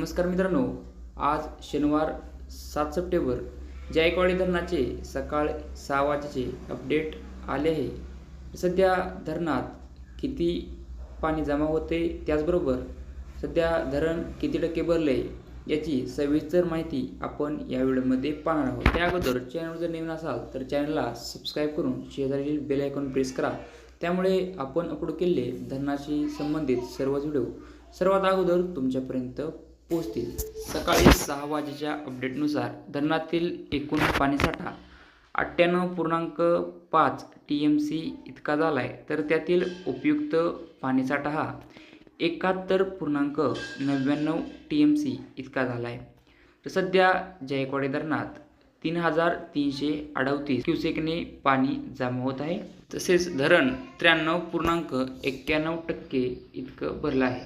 नमस्कार मित्रांनो आज शनिवार सात सप्टेंबर जायकवाडी धरणाचे सकाळ सहा वाजेचे अपडेट आले आहे. सध्या धरणात किती पाणी जमा होते त्याचबरोबर सध्या धरण किती टक्के भरले याची सविस्तर माहिती आपण या व्हिडिओमध्ये पाहणार आहोत. त्या अगोदर चॅनल जर नवीन असाल तर चॅनलला सबस्क्राईब करून शेजारील बेल आयकॉन प्रेस करा. त्यामुळे आपण अपलोड केलेले धरणाशी संबंधित सर्वच व्हिडिओ सर्वात अगोदर तुमच्यापर्यंत पोहोचतील. सकाळी सहा वाजेच्या अपडेटनुसार धरणातील एकूण पाणीसाठा अठ्ठ्याण्णव पूर्णांक पाच टी एम सी इतका झाला आहे तर त्यातील उपयुक्त पाणीसाठा हा एकाहत्तर पूर्णांक नव्याण्णव टी एम सी इतका झाला आहे तर सध्या जायकवाडी धरणात तीन हजार तीनशे अडतीस क्युसेकने पाणी जमा होत आहे. तसेच धरण त्र्याण्णव पूर्णांक एक्क्याण्णव टक्के इतकं भरलं आहे.